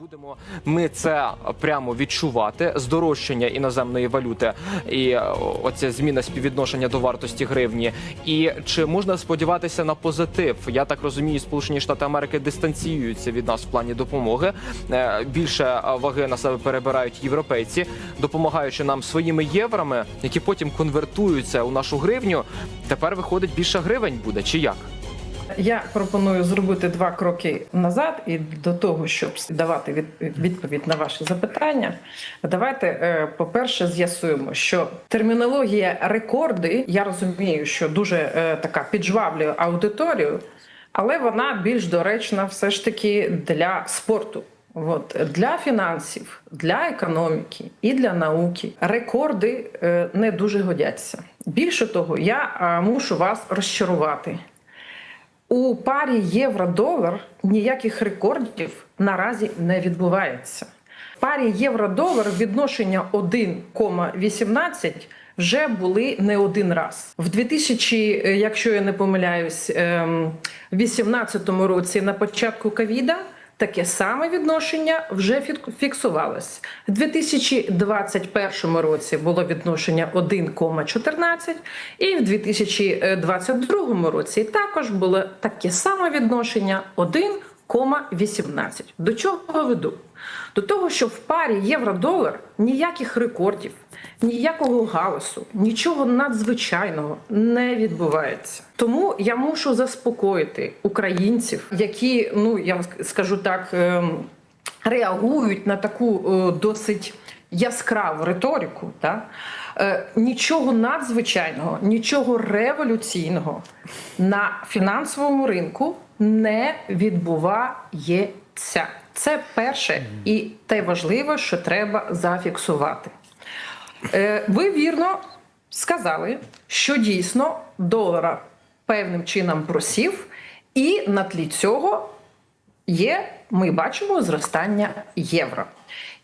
Будемо ми це прямо відчувати здорожчання іноземної валюти і е, оця зміна співвідношення до вартості гривні. І чи можна сподіватися на позитив? Я так розумію, Сполучені Штати Америки дистанціюються від нас в плані допомоги. Е, Більше е, ваги на себе перебирають європейці, допомагаючи нам своїми єврами, які потім конвертуються у нашу гривню. Тепер виходить більше гривень буде чи як? Я пропоную зробити два кроки назад, і до того, щоб давати від- відповідь на ваші запитання, давайте, е, по-перше, з'ясуємо, що термінологія рекорди, я розумію, що дуже е, така піджвавлює аудиторію, але вона більш доречна все ж таки для спорту. От для фінансів, для економіки і для науки рекорди е, не дуже годяться. Більше того, я мушу вас розчарувати. У парі євро-долар ніяких рекордів наразі не відбувається. В парі євро-долар відношення 1,18 вже були не один раз. В 2000, е, якщо я не помиляюсь, ем, 18 році на початку ковіда таке саме відношення вже фік- фіксувалось. В 2021 році було відношення 1,14 і в 2022 році також було таке саме відношення 1,18. До чого веду? До того, що в парі євро-долар ніяких рекордів, ніякого галасу, нічого надзвичайного не відбувається. Тому я мушу заспокоїти українців, які, ну я скажу так, ем, реагують на таку е, досить яскраву риторику. Да? Е, Нічого надзвичайного, нічого революційного на фінансовому ринку не відбувається. Це перше і те важливе, що треба зафіксувати. Е, Ви вірно сказали, що дійсно долара певним чином просів, і на тлі цього є, ми бачимо зростання євро.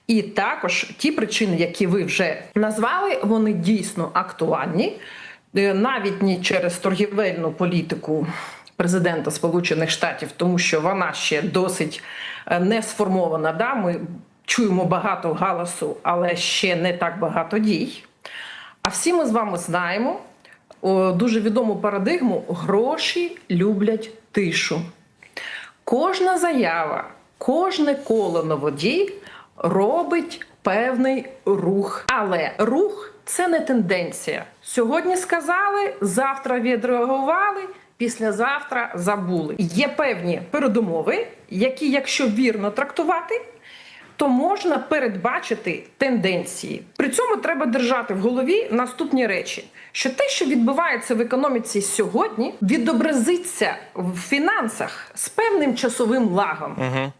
І також ті причини, які ви вже назвали, вони дійсно актуальні, Е, навіть не через торгівельну політику президента Сполучених Штатів, тому що вона ще досить е, не сформована. Да? Ми чуємо багато галасу, але ще не так багато дій. А всі ми з вами знаємо дуже відому парадигму: гроші люблять тишу. Кожна заява, кожне коло на воді робить певний рух. Але рух це не тенденція. Сьогодні сказали, завтра відреагували, післязавтра забули. Є певні передумови, які, якщо вірно трактувати, то можна передбачити тенденції. При цьому треба держати в голові наступні речі: що те, що відбувається в економіці сьогодні, відобразиться в фінансах з певним часовим лагом. Угу.